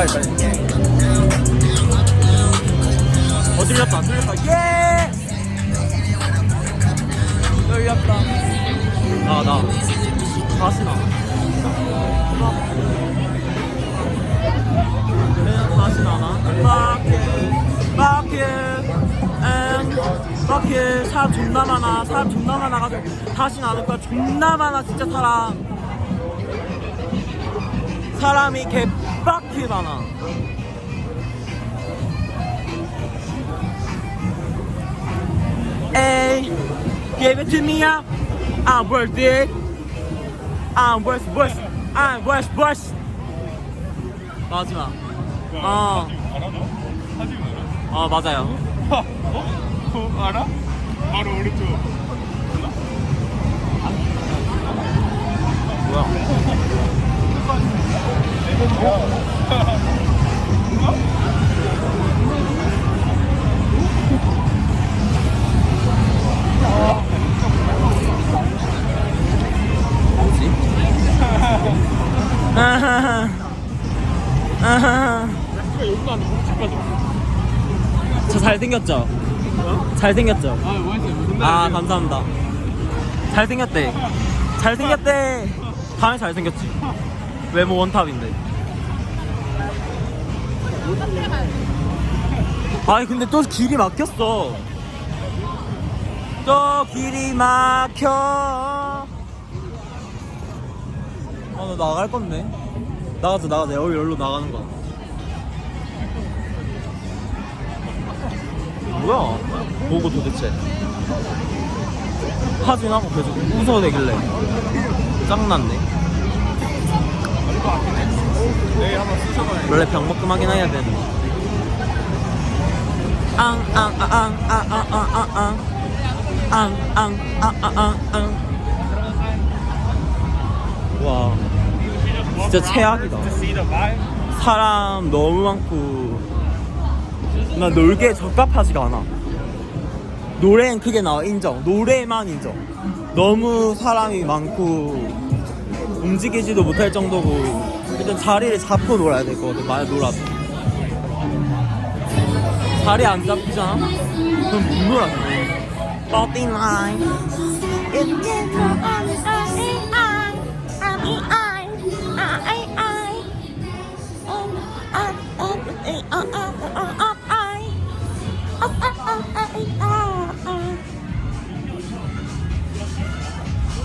빨리 빨리 어 들렸다 들렸다. 예! 들렸다. 나나. 다시 나. 그냥 다시 나나. 바퀴 바퀴 엥 바퀴 사람 존나 많아. 사 존나 많아가지고 다시 나는 거야. 존나 많아 진짜 사람. 사람이 개빡해 많아 Hey, give it to me up. I'm worth it. I'm worth worth. I'm worth worth. 마지막. 어, 알아 너? 사진 알아? 어 맞아요. 어? 어? 알아? 바로 오른쪽 뭐야? 저 잘생겼죠? 잘생겼죠? 아 감사합니다. 잘생겼대. 잘생겼대. 당연히 잘생겼지. 외모 원탑인데 아니 근데 또 길이 막혔어. 또 길이 막혀. 아나 나갈 건데? 나가자 나가자. 여기 여기로 나가는 거야. 뭐야? 뭐고 도대체. 하진하고 계속 웃어대길래. 짱났네 원래 병먹금 하긴 해야 되는데 앙앙앙앙앙앙앙앙앙와. 진짜 최악이다. To see the vibe 사람 너무 많고. 나 놀기에 적합하지가 않아. 노래는 크게 나와. 인정. 노래만 인정. 너무 사람이 많고 움직이지도 못할 정도고 일단 자리를 잡고 놀아야 될 것 같아. 만약 놀아도. 자리 안 잡히잖아? 그럼 못 놀아 버티 라인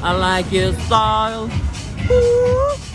I like your style. Ooh.